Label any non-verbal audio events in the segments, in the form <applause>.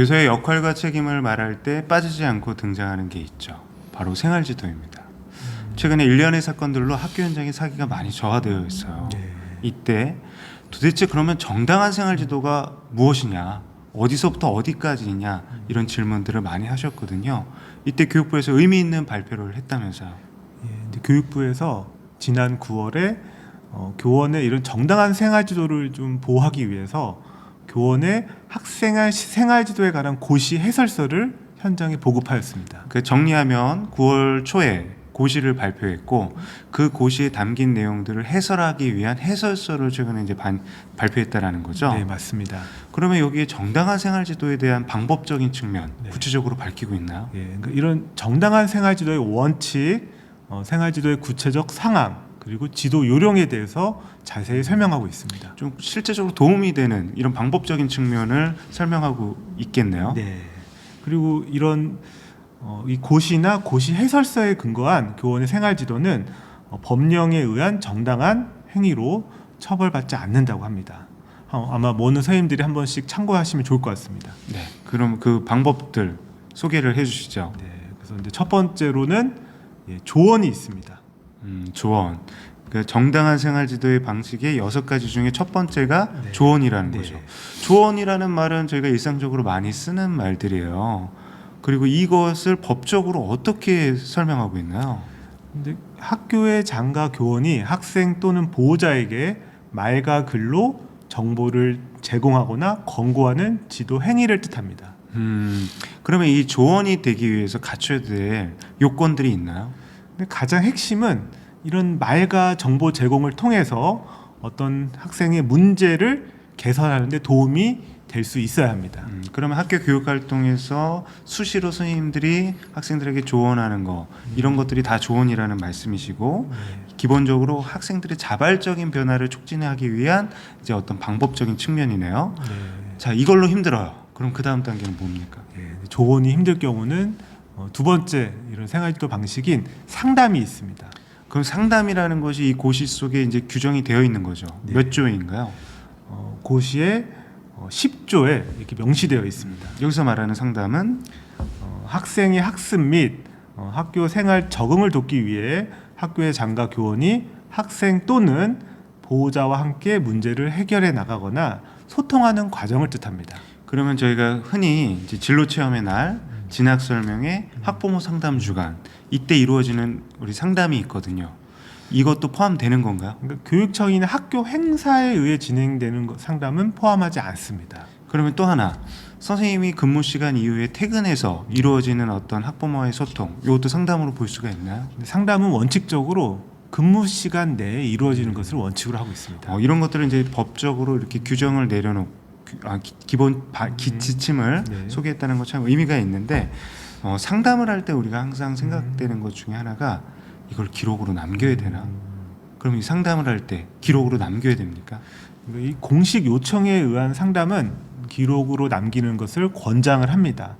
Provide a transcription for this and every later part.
교사의 역할과 책임을 말할 때 빠지지 않고 등장하는 게 있죠. 바로 생활 지도입니다. 최근에 일련의 사건들로 학교 현장의 사기가 많이 저하되어 있어요. 네. 이때 도대체 그러면 정당한 생활 지도가 무엇이냐, 어디서부터 어디까지냐 이런 질문들을 많이 하셨거든요. 이때 교육부에서 의미 있는 발표를 했다면서요. 예, 교육부에서 지난 9월에 어, 교원의 이런 정당한 생활 지도를 좀 보호하기 위해서 교원의 학생의 시- 생활지도에 관한 고시 해설서를 현장에 보급하였습니다. 그 정리하면 9월 초에 고시를 발표했고 그 고시에 담긴 내용들을 해설하기 위한 해설서를 최근에 이제 반- 발표했다라는 거죠. 네, 맞습니다. 그러면 여기에 정당한 생활지도에 대한 방법적인 측면 네. 구체적으로 밝히고 있나요? 예, 그러니까 이런 정당한 생활지도의 원칙, 어, 생활지도의 구체적 상황, 그리고 지도 요령에 대해서 자세히 설명하고 있습니다. 좀 실제적으로 도움이 되는 이런 방법적인 측면을 설명하고 있겠네요. 네. 그리고 이런 어, 이 고시나 고시 해설서에 근거한 교원의 생활 지도는 어, 법령에 의한 정당한 행위로 처벌받지 않는다고 합니다. 어, 아마 모든 선생님들이 한 번씩 참고하시면 좋을 것 같습니다. 네. 그럼 그 방법들 소개를 해주시죠. 네. 그래서 이제 첫 번째로는 예, 조언이 있습니다. 음, 조언. 그 정당한 생활지도의 방식의 여섯 가지 중에 첫 번째가 네. 조언이라는 네. 거죠. 조언이라는 말은 저희가 일상적으로 많이 쓰는 말들이에요. 그리고 이것을 법적으로 어떻게 설명하고 있나요? 근데 학교의 장과 교원이 학생 또는 보호자에게 말과 글로 정보를 제공하거나 권고하는 지도 행위를 뜻합니다. 음, 그러면 이 조언이 되기 위해서 갖춰야 될 요건들이 있나요? 근데 가장 핵심은 이런 말과 정보 제공을 통해서 어떤 학생의 문제를 개선하는 데 도움이 될 수 있어야 합니다. 음, 그러면 학교 교육 활동에서 수시로 선생님들이 학생들에게 조언하는 거 이런 것들이 다 조언이라는 말씀이시고 기본적으로 학생들의 자발적인 변화를 촉진하기 위한 이제 어떤 방법적인 측면이네요. 네. 자, 이걸로 힘들어요. 그럼 그 다음 단계는 뭡니까? 예, 조언이 힘들 경우는 어, 두 번째 이런 생활지도 방식인 상담이 있습니다. 그럼 상담이라는 것이 이 고시 속에 이제 규정이 되어 있는 거죠. 네. 몇 조인가요? 어, 고시에 어, 10조에 이렇게 명시되어 있습니다. 여기서 말하는 상담은 어, 학생의 학습 및 어, 학교 생활 적응을 돕기 위해 학교의 장과 교원이 학생 또는 보호자와 함께 문제를 해결해 나가거나 소통하는 과정을 뜻합니다. 그러면 저희가 흔히 진로 체험의 날 진학 설명회 학부모 상담 주간 이때 이루어지는 우리 상담이 있거든요. 이것도 포함되는 건가요? 그러니까 교육청이나 학교 행사에 의해 진행되는 것- 상담은 포함하지 않습니다. 그러면 또 하나 선생님이 근무 시간 이후에 퇴근해서 이루어지는 어떤 학부모와의 소통 이것도 상담으로 볼 수가 있나요? 상담은 원칙적으로 근무 시간 내에 이루어지는 것을 원칙으로 하고 있습니다. 어, 이런 것들은 이제 법적으로 이렇게 규정을 내려놓 아, 기, 기본 바, 기, 음. 지침을 네. 소개했다는 것 참 의미가 있는데 어, 상담을 할 때 우리가 항상 생각되는 것 중에 하나가 이걸 기록으로 남겨야 되나? 그럼 이 상담을 할 때 기록으로 남겨야 됩니까? 그러니까 이 공식 요청에 의한 상담은 기록으로 남기는 것을 권장을 합니다.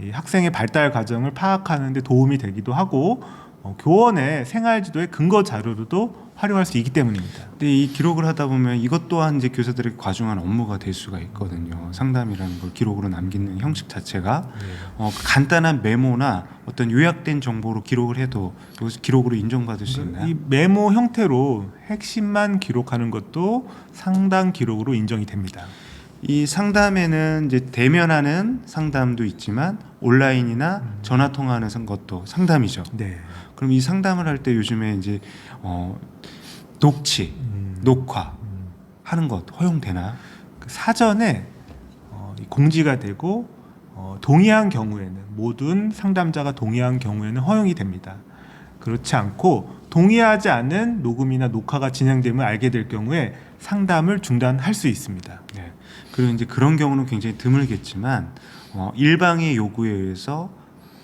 이 학생의 발달 과정을 파악하는 데 도움이 되기도 하고 어, 교원의 생활지도의 근거 자료로도 활용할 수 있기 때문입니다. 근데 이 기록을 하다 보면 이것 또한 이제 교사들에게 과중한 업무가 될 수가 있거든요. 상담이라는 걸 기록으로 남기는 형식 자체가 어, 간단한 메모나 어떤 요약된 정보로 기록을 해도 이것을 기록으로 인정받을 수 있나요? 이 메모 형태로 핵심만 기록하는 것도 상당 기록으로 인정이 됩니다. 이 상담에는 이제 대면하는 상담도 있지만 온라인이나 전화 통화하는 상- 것도 상담이죠. 네. 그럼 이 상담을 할 때 요즘에 이제 어, 녹취, 음, 녹화 음. 하는 것 허용되나요? 그 사전에 어, 이 공지가 되고 어, 동의한 경우에는 모든 상담자가 동의한 경우에는 허용이 됩니다. 그렇지 않고 동의하지 않은 녹음이나 녹화가 진행됨을 알게 될 경우에 상담을 중단할 수 있습니다. 네. 그리고 이제 그런 경우는 굉장히 드물겠지만 어, 일방의 요구에 의해서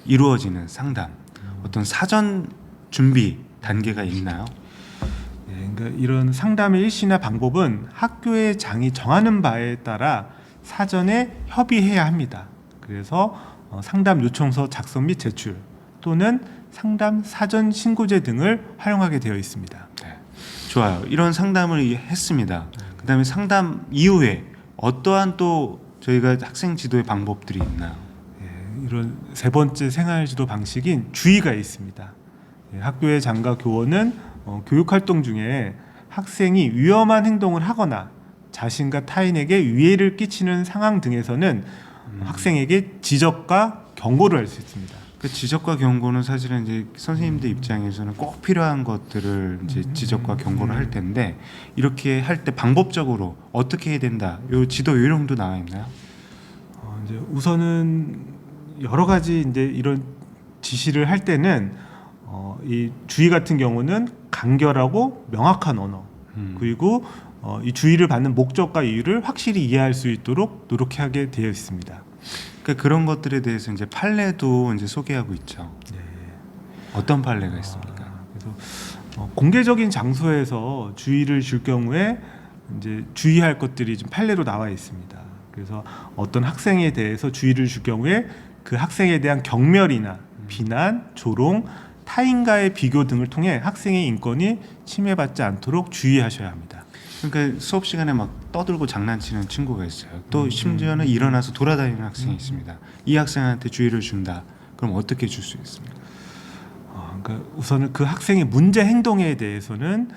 이루어지는 상담, 어떤 사전 준비 단계가 있나요? 예, 그러니까 이런 상담의 일시나 방법은 학교의 장이 정하는 바에 따라 사전에 협의해야 합니다. 그래서 어, 상담 요청서 작성 및 제출 또는 상담 사전 신고제 등을 활용하게 되어 있습니다. 네. 좋아요. 이런 상담을 이- 했습니다. 그다음에 상담 이후에 어떠한 또 저희가 학생 지도의 방법들이 있나요? 예, 이런 세 번째 생활 지도 방식인 주의가 있습니다. 예, 학교의 장과 교원은 어, 교육 활동 중에 학생이 위험한 행동을 하거나 자신과 타인에게 위해를 끼치는 상황 등에서는 학생에게 지적과 경고를 할 수 있습니다. 그 지적과 경고는 사실은 이제 선생님들 입장에서는 꼭 필요한 것들을 이제 지적과 경고를 할 텐데 이렇게 할 때 방법적으로 어떻게 해야 된다. 요 지도 요령도 나와 있나요? 어, 이제 우선은 여러 가지 이제 이런 지시를 할 때는 어, 이 주의 같은 경우는 간결하고 명확한 언어 음. 그리고 어, 이 주의를 받는 목적과 이유를 확실히 이해할 수 있도록 노력하게 되어 있습니다. 그러니까 그런 것들에 대해서 이제 판례도 이제 소개하고 있죠. 네. 어떤 판례가 있습니까? 아, 그래서 어, 공개적인 장소에서 주의를 줄 경우에 이제 주의할 것들이 좀 판례로 나와 있습니다. 그래서 어떤 학생에 대해서 주의를 줄 경우에 그 학생에 대한 경멸이나 비난, 조롱, 타인과의 비교 등을 통해 학생의 인권이 침해받지 않도록 주의하셔야 합니다. 그러니까 수업 시간에 막 떠들고 장난치는 친구가 있어요. 또 음, 심지어는 일어나서 돌아다니는 학생이 있습니다. 이 학생한테 주의를 준다. 그럼 어떻게 줄 수 있습니까? 어, 그러니까 우선은 그 학생의 문제 행동에 대해서는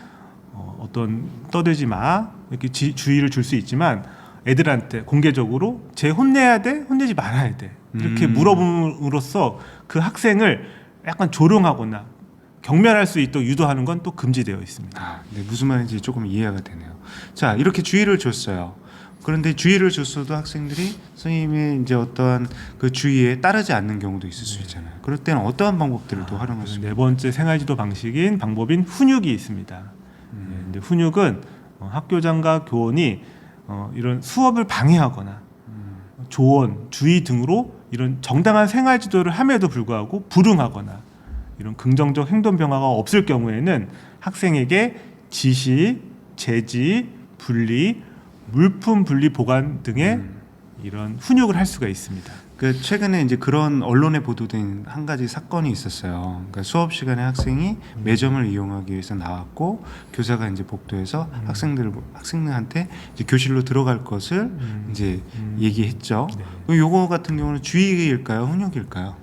어, 어떤 떠들지 마 이렇게 지- 주의를 줄 수 있지만 애들한테 공개적으로 쟤 혼내야 돼 혼내지 말아야 돼 이렇게 음. 물어봄으로써 그 학생을 약간 조롱하거나 경멸할 수 있도록 유도하는 건 또 금지되어 있습니다. 아, 네, 무슨 말인지 조금 이해가 되네요. 자, 이렇게 주의를 줬어요. 그런데 주의를 줬어도 학생들이 선생님의 이제 어떠한 그 주의에 따르지 않는 경우도 있을 수 있잖아요. 그럴 때는 어떠한 방법들을 또 활용할 수 그래서 있나요? 네 번째 생활지도 방식인 방법인 훈육이 있습니다. 음. 네, 근데 훈육은 어, 학교장과 교원이 어, 이런 수업을 방해하거나 음. 조언, 주의 등으로 이런 정당한 생활 지도를 함에도 불구하고 불응하거나 이런 긍정적 행동 변화가 없을 경우에는 학생에게 지시, 제지, 분리, 물품 분리 보관 등의 음. 이런 훈육을 할 수가 있습니다. 그 최근에 이제 그런 언론에 보도된 한 가지 사건이 있었어요. 그러니까 수업 시간에 학생이 매점을 이용하기 위해서 나왔고 교사가 이제 복도에서 음. 학생들 학생들한테 이제 교실로 들어갈 것을 이제 음. 얘기했죠. 네. 그 요거 같은 경우는 주의일까요, 훈육일까요?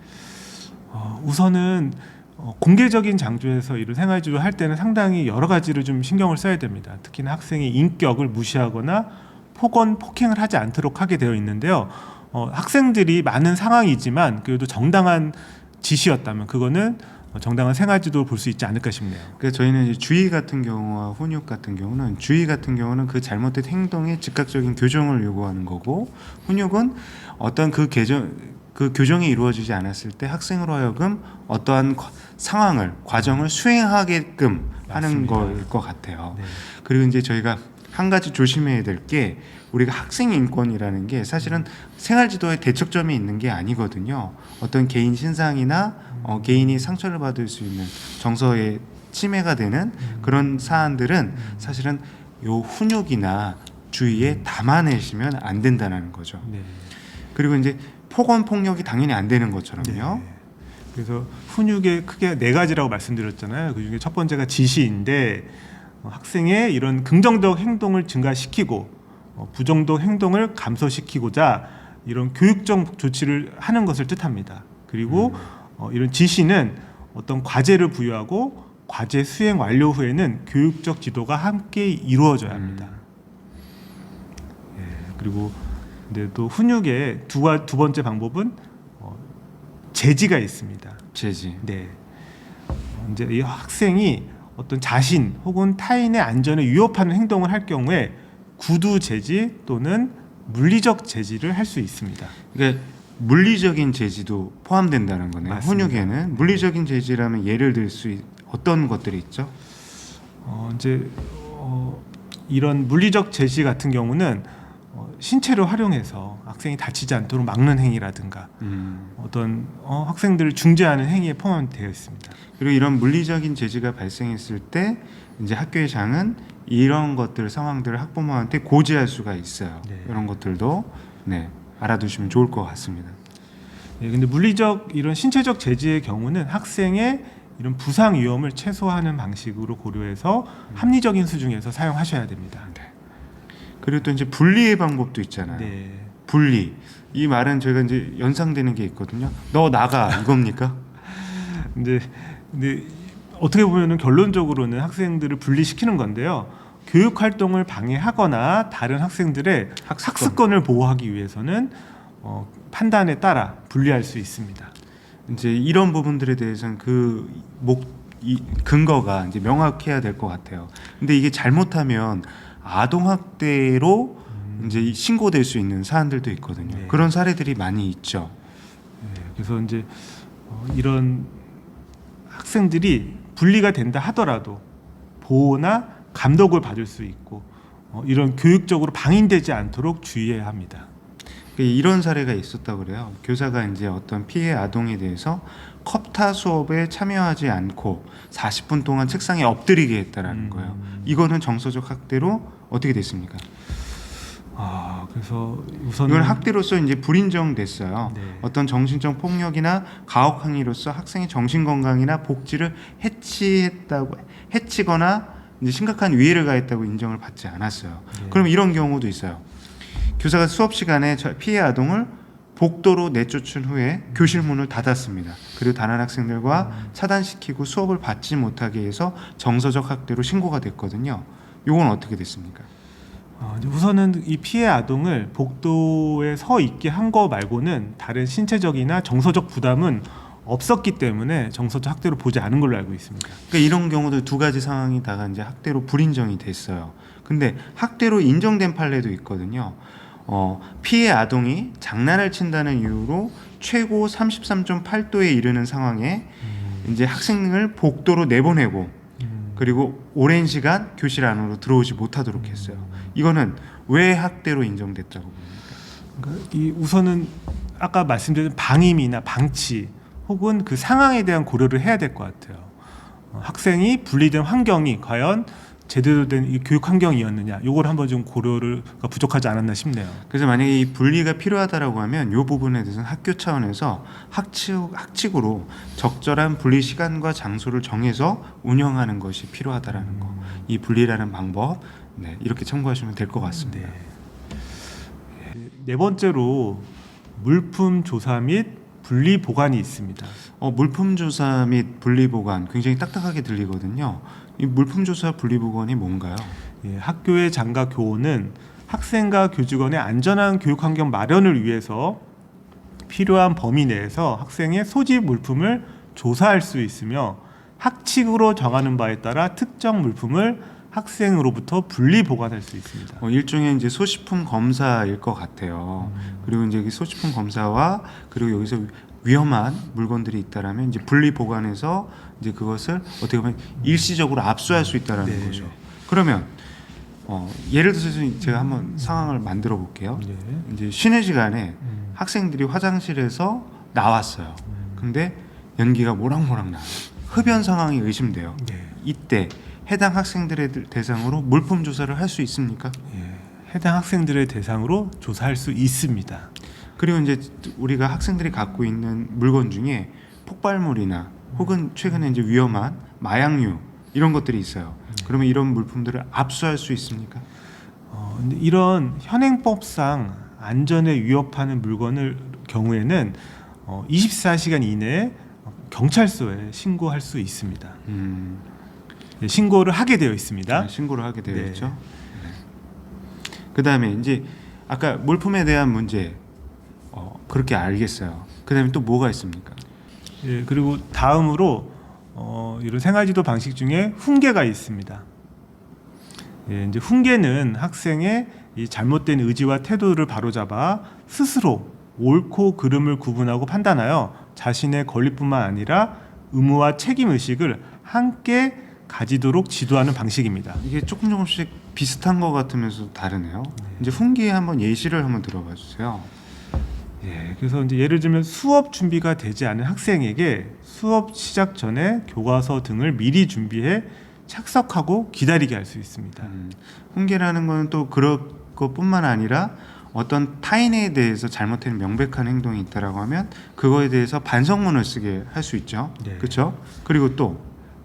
어, 우선은 어, 공개적인 장소에서 이런 생활지도 할 때는 상당히 여러 가지를 좀 신경을 써야 됩니다. 특히나 학생의 인격을 무시하거나 폭언, 폭행을 하지 않도록 하게 되어 있는데요. 어, 학생들이 많은 상황이지만 그래도 정당한 지시였다면 그거는 어, 정당한 생활지도를 볼수 있지 않을까 싶네요. 그 저희는 주의 같은 경우와 훈육 같은 경우는 주의 같은 경우는 그 잘못된 행동에 즉각적인 교정을 요구하는 거고 훈육은 어떤 그 개정 그 교정이 이루어지지 않았을 때 학생으로 하여금 어떠한 과- 상황을 과정을 수행하게끔 하는. 거일 것 같아요. 네. 그리고 이제 저희가 한 가지 조심해야 될 게 우리가 학생 인권이라는 게 사실은 생활 지도에 대척점이 있는 게 아니거든요. 어떤 개인 신상이나 어, 개인이 상처를 받을 수 있는 정서의 침해가 되는 그런 사안들은 사실은 요 훈육이나 주의에 담아내시면 안 된다는 거죠. 네. 그리고 이제 폭언 폭력이 당연히 안 되는 것처럼요. 네. 그래서 훈육의 크게 네 가지라고 말씀드렸잖아요. 그 중에 첫 번째가 지시인데 어, 학생의 이런 긍정적 행동을 증가시키고 어, 부정적 행동을 감소시키고자 이런 교육적 조치를 하는 것을 뜻합니다. 그리고 어, 이런 지시는 어떤 과제를 부여하고 과제 수행 완료 후에는 교육적 지도가 함께 이루어져야 합니다. 예, 그리고 근데 또 훈육의 두, 가- 두 번째 방법은 어, 제지가 있습니다. 제지. 네. 어, 이제 이 학생이 어떤 자신 혹은 타인의 안전에 위협하는 행동을 할 경우에 구두 제지 또는 물리적 제지를 할 수 있습니다. 그러니까 물리적인 제지도 포함된다는 거네요. 맞습니다. 훈육에는 물리적인 제지라면 예를 들 수 어떤 것들이 있죠? 어, 이제 어, 이런 물리적 제지 같은 경우는 어, 신체를 활용해서 학생이 다치지 않도록 막는 행위라든가 음. 어떤 어, 학생들을 중재하는 행위에 포함되어 있습니다. 그리고 이런 물리적인 제지가 발생했을 때 이제 학교의 장은 이런 것들 상황들을 학부모한테 고지할 수가 있어요. 네. 이런 것들도 네 알아두시면 좋을 것 같습니다. 예, 근데 물리적 이런 신체적 제지의 경우는 학생의 이런 부상 위험을 최소화하는 방식으로 고려해서 합리적인 수준에서 사용하셔야 됩니다. 그리고 또 이제 분리의 방법도 있잖아요. 네. 분리. 이 말은 저희가 이제 연상되는 게 있거든요. 너 나가 이겁니까? <laughs> 근데 근데 어떻게 보면은 결론적으로는 학생들을 분리시키는 건데요. 교육 활동을 방해하거나 다른 학생들의 학습권. 을 보호하기 위해서는 어, 판단에 따라 분리할 수 있습니다. 이제 이런 부분들에 대해서는 그목이 근거가 이제 명확해야 될 것 같아요. 근데 이게 잘못하면 아동 학대로 이제 이 신고될 수 있는 사안들도 있거든요. 네. 그런 사례들이 많이 있죠. 네, 그래서 이제 어, 이런 학생들이 분리가 된다 하더라도 보호나 감독을 받을 수 있고 어, 이런 교육적으로 방임되지 않도록 주의해야 합니다. 그 이런 사례가 있었다고 그래요. 교사가 이제 어떤 피해 아동에 대해서 컵타 수업에 참여하지 않고 40분 동안 책상에 엎드리게 했다라는 음. 거예요. 이거는 정서적 학대로 어떻게 됐습니까? 아 그래서 우선은 이건 학대로서 이제 불인정됐어요. 네. 어떤 정신적 폭력이나 가혹 행위로서 학생의 정신 건강이나 복지를 해치했다고 해치거나 이제 심각한 위해를 가했다고 인정을 받지 않았어요. 네. 그럼 이런 경우도 있어요. 교사가 수업 시간에 저 피해 아동을 복도로 내쫓은 후에 교실 문을 닫았습니다. 그리고 다른 학생들과 차단시키고 수업을 받지 못하게 해서 정서적 학대로 신고가 됐거든요. 이건 어떻게 됐습니까? 어, 우선은 이 피해 아동을 복도에 서 있게 한 거 말고는 다른 신체적이나 정서적 부담은 없었기 때문에 정서적 학대로 보지 않은 걸로 알고 있습니다. 그러니까 이런 경우도 두 가지 상황이 다가 이제 학대로 불인정이 됐어요. 근데 학대로 인정된 판례도 있거든요. 어, 피해 아동이 장난을 친다는 이유로 최고 33.8도에 이르는 상황에 이제 학생을 복도로 내보내고 그리고 오랜 시간 교실 안으로 들어오지 못하도록 했어요. 이거는 왜 학대로 인정됐다고 봅니까? 그러니까 이 우선은 아까 말씀드린 방임이나 방치 혹은 그 상황에 대한 고려를 해야 될 것 같아요. 어, 학생이 분리된 환경이 과연 제대로 된 이 교육 환경이었느냐, 요걸 한번 좀 고려를 가 부족하지 않았나 싶네요. 그래서 만약에 이 분리가 필요하다라고 하면 이 부분에 대해서는 학교 차원에서 학칙, 학칙으로 적절한 분리 시간과 장소를 정해서 운영하는 것이 필요하다라는 거. 이 분리라는 방법 네, 이렇게 참고하시면 될 것 같습니다. 네 번째로 물품 조사 및 분리 보관이 있습니다. 어, 물품 조사 및 분리 보관 굉장히 딱딱하게 들리거든요. 이 물품 조사 분리 보관이 뭔가요? 예, 학교의 장과 교원은 학생과 교직원의 안전한 교육 환경 마련을 위해서 필요한 범위 내에서 학생의 소지 물품을 조사할 수 있으며 학칙으로 정하는 바에 따라 특정 물품을 학생으로부터 분리 보관할 수 있습니다. 어, 일종의 이제 소지품 검사일 것 같아요. 그리고 이제 이 소지품 검사와 그리고 여기서 위험한 물건들이 있다라면 이제 분리 보관해서 이제 그것을 어떻게 보면 일시적으로 압수할 수 있다라는 네. 거죠. 그러면 어, 예를 들어서 제가 한번 상황을 만들어 볼게요. 예. 이제 쉬는 시간에 음. 학생들이 화장실에서 나왔어요. 근데 연기가 모락모락 나요. 흡연 상황이 의심돼요. 네. 이때 해당 학생들의 대상으로 물품 조사를 할 수 있습니까? 예. 해당 학생들의 대상으로 조사할 수 있습니다. 그리고 이제 우리가 학생들이 갖고 있는 물건 중에 폭발물이나 혹은 최근에 이제 위험한 마약류 이런 것들이 있어요. 그러면 이런 물품들을 압수할 수 있습니까? 어, 이런 현행법상 안전에 위협하는 물건을 경우에는 어, 24시간 이내에 경찰서에 신고할 수 있습니다. 음, 예, 신고를 하게 되어 있습니다. 네, 신고를 하게 되어 네. 있죠. 그 다음에 이제 아까 물품에 대한 문제 어, 그렇게 알겠어요. 그 다음에 또 뭐가 있습니까? 예, 그리고 다음으로 어, 이런 생활지도 방식 중에 훈계가 있습니다. 예, 이제 훈계는 학생의 이 잘못된 의지와 태도를 바로잡아 스스로 옳고 그름을 구분하고 판단하여 자신의 권리뿐만 아니라 의무와 책임 의식을 함께 가지도록 지도하는 방식입니다. 이게 조금 조금씩 비슷한 것 같으면서 다르네요. 이제 훈계에 한번 예시를 한번 들어봐 주세요. 예, 그래서 이제 예를 들면 수업 준비가 되지 않은 학생에게 수업 시작 전에 교과서 등을 미리 준비해 착석하고 기다리게 할 수 있습니다. 음, 훈계라는 거는 또 그럴 것뿐만 아니라 어떤 타인에 대해서 잘못된 명백한 행동이 있다라고 하면 그거에 대해서 반성문을 쓰게 할 수 있죠. 네. 그렇죠? 그리고 또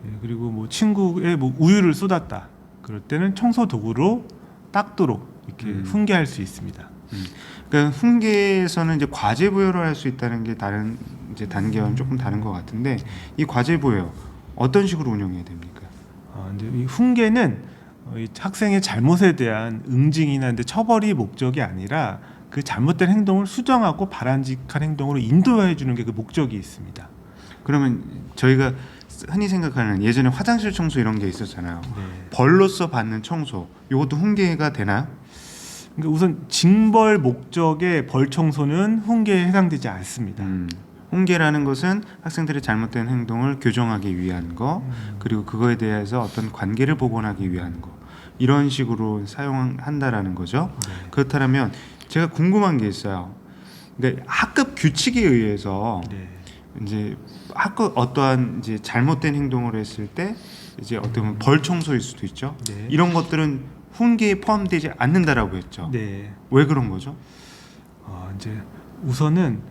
예, 그리고 뭐 친구의 뭐 우유를 쏟았다. 그럴 때는 청소 도구로 닦도록 이렇게 음. 훈계할 수 있습니다. 그러니까 훈계에서는 이제 과제 부여를 할 수 있다는 게 다른 이제 단계와는 조금 다른 것 같은데 이 과제 부여 어떤 식으로 운영해야 됩니까? 어, 이제 이 훈계는 어, 이 학생의 잘못에 대한 응징이나 이제 처벌이 목적이 아니라 그 잘못된 행동을 수정하고 바람직한 행동으로 인도해 주는 게 그 목적이 있습니다. 그러면 저희가 흔히 생각하는 예전에 화장실 청소 이런 게 있었잖아요. 네. 벌로서 받는 청소 이것도 훈계가 되나요? 그러니까 우선 징벌 목적의 벌 청소는 훈계에 해당되지 않습니다. 음, 훈계라는 것은 학생들의 잘못된 행동을 교정하기 위한 거 그리고 그거에 대해서 어떤 관계를 복원하기 위한 거 이런 식으로 사용한다라는 거죠. 네. 그렇다면 제가 궁금한 게 있어요. 그러니까 학급 규칙에 의해서 네. 이제 학급 어떠한 이제 잘못된 행동을 했을 때 이제 어떻게 보면 벌 청소일 수도 있죠. 네. 이런 것들은 훈계에 포함되지 않는다라고 했죠. 네. 왜 그런 거죠? 어, 이제 우선은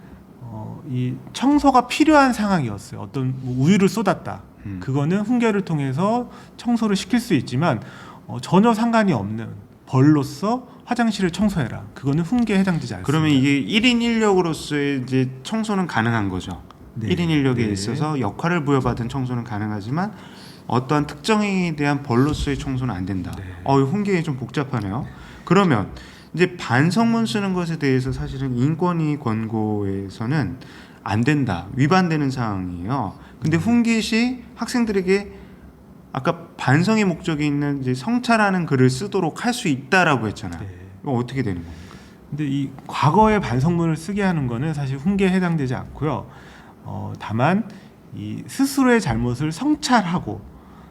어, 이 청소가 필요한 상황이었어요. 어떤 뭐 우유를 쏟았다. 음. 그거는 훈계를 통해서 청소를 시킬 수 있지만 어, 전혀 상관이 없는 벌로서 화장실을 청소해라. 그거는 훈계에 해당되지 않습니다. 그러면 이게 1인 인력으로서의 이제 청소는 가능한 거죠. 네. 1인 인력에 네. 있어서 역할을 부여받은 청소는 가능하지만 어떠한 특정에 대한 벌로서의 청소는 안 된다. 네. 어, 이 훈계이 좀 복잡하네요. 그러면 이제 반성문 쓰는 것에 대해서 사실은 인권위 권고에서는 안 된다. 위반되는 사항이에요. 근데 음. 훈계 시 학생들에게 아까 반성의 목적이 있는 이제 성찰하는 글을 쓰도록 할 수 있다라고 했잖아요. 네. 이거 어떻게 되는 겁니까? 근데 이 과거의 반성문을 쓰게 하는 거는 사실 훈계에 해당되지 않고요. 어, 다만 이 스스로의 잘못을 성찰하고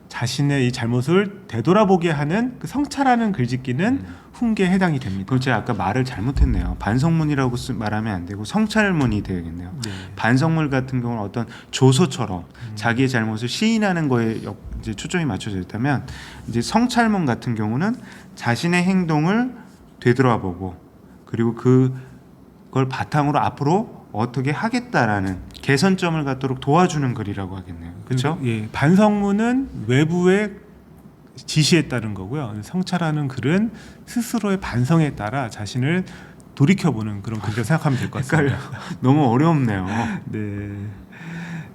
자신의 이 잘못을 되돌아보게 하는 그 성찰하는 글짓기는 훈계에 해당이 됩니다. 그럼 제가 아까 말을 잘못했네요. 반성문이라고 쓰, 말하면 안 되고 성찰문이 되겠네요. 네. 반성문 같은 경우는 어떤 조소처럼 자기의 잘못을 시인하는 거에 역- 이제 초점이 맞춰져 있다면 이제 성찰문 같은 경우는 자신의 행동을 되돌아보고 그리고 그걸 바탕으로 앞으로 어떻게 하겠다라는 개선점을 갖도록 도와주는 글이라고 하겠네요. 그렇죠? 예, 반성문은 외부의 지시에 따른 거고요. 성찰하는 글은 스스로의 반성에 따라 자신을 돌이켜보는 그런 글이라고 생각하면 될 것 같습니다. <laughs> 너무 어렵네요. <laughs> 네.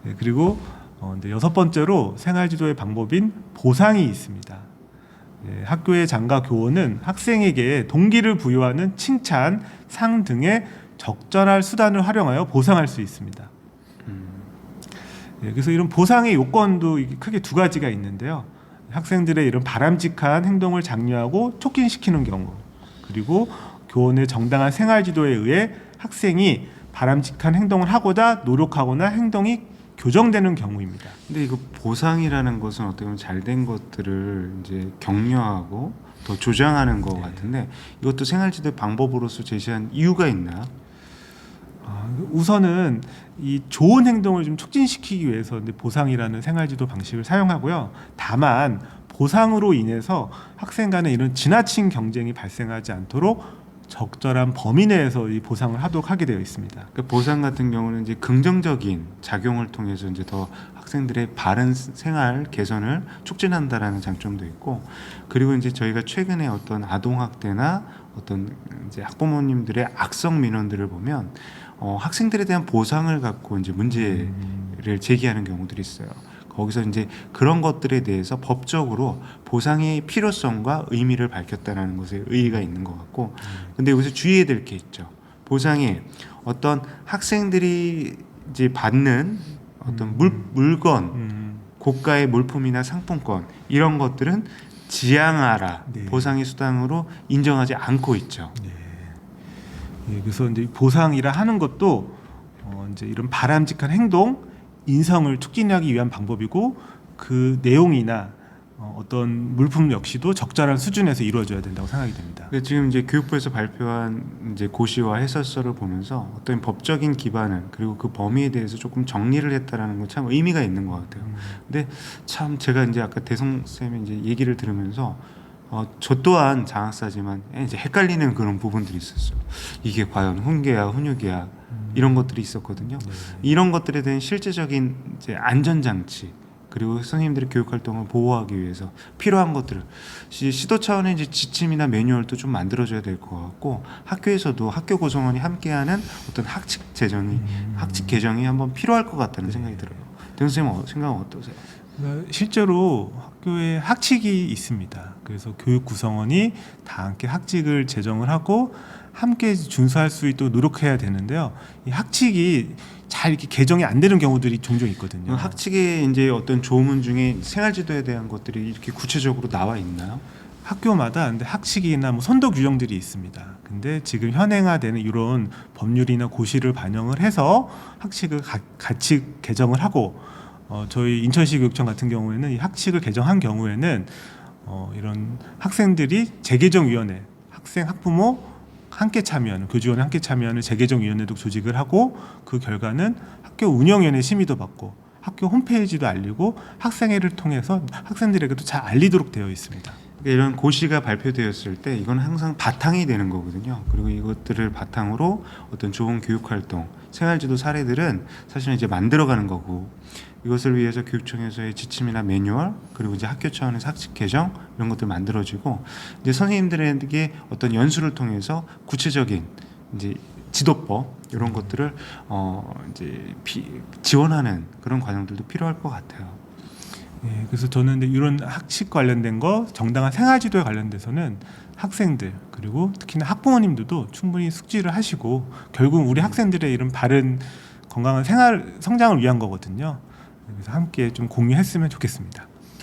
네, 그리고 어, 여섯 번째로 생활지도의 방법인 보상이 있습니다. 네, 학교의 장과 교원은 학생에게 동기를 부여하는 칭찬, 상 등의 적절할 수단을 활용하여 보상할 수 있습니다. 네, 그래서 이런 보상의 요건도 크게 두 가지가 있는데요. 학생들의 이런 바람직한 행동을 장려하고 촉진시키는 경우, 그리고 교원의 정당한 생활 지도에 의해 학생이 바람직한 행동을 하고자 노력하거나 행동이 교정되는 경우입니다. 근데 이거 보상이라는 것은 어떻게 보면 잘 된 것들을 이제 격려하고 더 조장하는 것 같은데 이것도 생활지도 방법으로서 제시한 이유가 있나요? 아, 우선은 이 좋은 행동을 좀 촉진시키기 위해서 보상이라는 생활지도 방식을 사용하고요. 다만 보상으로 인해서 학생 간에 이런 지나친 경쟁이 발생하지 않도록 적절한 범위 내에서 이 보상을 하도록 하게 되어 있습니다. 그 보상 같은 경우는 이제 긍정적인 작용을 통해서 이제 더 학생들의 바른 생활 개선을 촉진한다라는 장점도 있고 그리고 이제 저희가 최근에 어떤 아동 학대나 어떤 이제 학부모님들의 악성 민원들을 보면 어, 학생들에 대한 보상을 갖고 이제 문제를 제기하는 경우들이 있어요. 거기서 이제 그런 것들에 대해서 법적으로 보상의 필요성과 의미를 밝혔다는 것에 의의가 있는 것 같고 근데 여기서 주의해야 될 게 있죠. 보상에 어떤 학생들이 이제 받는 어떤 물, 물건, 음, 고가의 물품이나 상품권 이런 것들은 지양하라 네. 보상의 수단으로 인정하지 않고 있죠. 예, 그래서 이제 보상이라 하는 것도 어, 이제 이런 바람직한 행동, 인성을 촉진하기 위한 방법이고 그 내용이나 어, 어떤 물품 역시도 적절한 수준에서 이루어져야 된다고 생각이 됩니다. 근데 지금 이제 교육부에서 발표한 이제 고시와 해설서를 보면서 어떤 법적인 기반을 그리고 그 범위에 대해서 조금 정리를 했다라는 건 참 의미가 있는 것 같아요. 근데 참 제가 이제 아까 대성 쌤이 이제 얘기를 들으면서 어, 저 또한 장학사지만 이제 헷갈리는 그런 부분들이 있었어요. 이게 과연 훈계야 훈육이야 이런 것들이 있었거든요. 네. 이런 것들에 대한 실제적인 이제 안전 장치 그리고 선생님들의 교육 활동을 보호하기 위해서 필요한 것들을 시- 시도 차원의 이제 지침이나 매뉴얼도 좀 만들어줘야 될 것 같고 학교에서도 학교 구성원이 함께하는 어떤 학칙 제정이 음. 학칙 개정이 한번 필요할 것 같다는 생각이 들어요. 대 선생님 어, 생각은 어떠세요? 그러니까 실제로 학교에 학칙이 있습니다. 그래서 교육 구성원이 다 함께 학칙을 제정을 하고 함께 준수할 수 있도록 노력해야 되는데요. 이 학칙이 잘 이렇게 개정이 안 되는 경우들이 종종 있거든요. 학칙에 이제 어떤 조문 중에 생활지도에 대한 것들이 이렇게 구체적으로 나와 있나요? 학교마다 근데 학칙이나 뭐 선도 규정들이 있습니다. 근데 지금 현행화되는 이런 법률이나 고시를 반영을 해서 학칙을 가, 같이 개정을 하고 어, 저희 인천시 교육청 같은 경우에는 이 학칙을 개정한 경우에는 어, 이런 학생들이 재개정위원회, 학생, 학부모 함께 참여하는 교직원이 함께 참여하는 재개정위원회도 조직을 하고 그 결과는 학교 운영위원회 심의도 받고 학교 홈페이지도 알리고 학생회를 통해서 학생들에게도 잘 알리도록 되어 있습니다. 그러니까 이런 고시가 발표되었을 때 이건 항상 바탕이 되는 거거든요. 그리고 이것들을 바탕으로 어떤 좋은 교육 활동, 생활지도 사례들은 사실은 이제 만들어가는 거고 이것을 위해서 교육청에서의 지침이나 매뉴얼 그리고 이제 학교 차원에서 학칙 개정 이런 것들 만들어지고 이제 선생님들에게 어떤 연수를 통해서 구체적인 이제 지도법 이런 것들을 어 이제 비, 지원하는 그런 과정들도 필요할 것 같아요. 예, 그래서 저는 이런 학칙 관련된 거 정당한 생활지도에 관련돼서는 학생들 그리고 특히나 학부모님들도 충분히 숙지를 하시고 결국 우리 학생들의 이런 바른 건강한 생활 성장을 위한 거거든요. 그래서 함께 좀 공유했으면 좋겠습니다.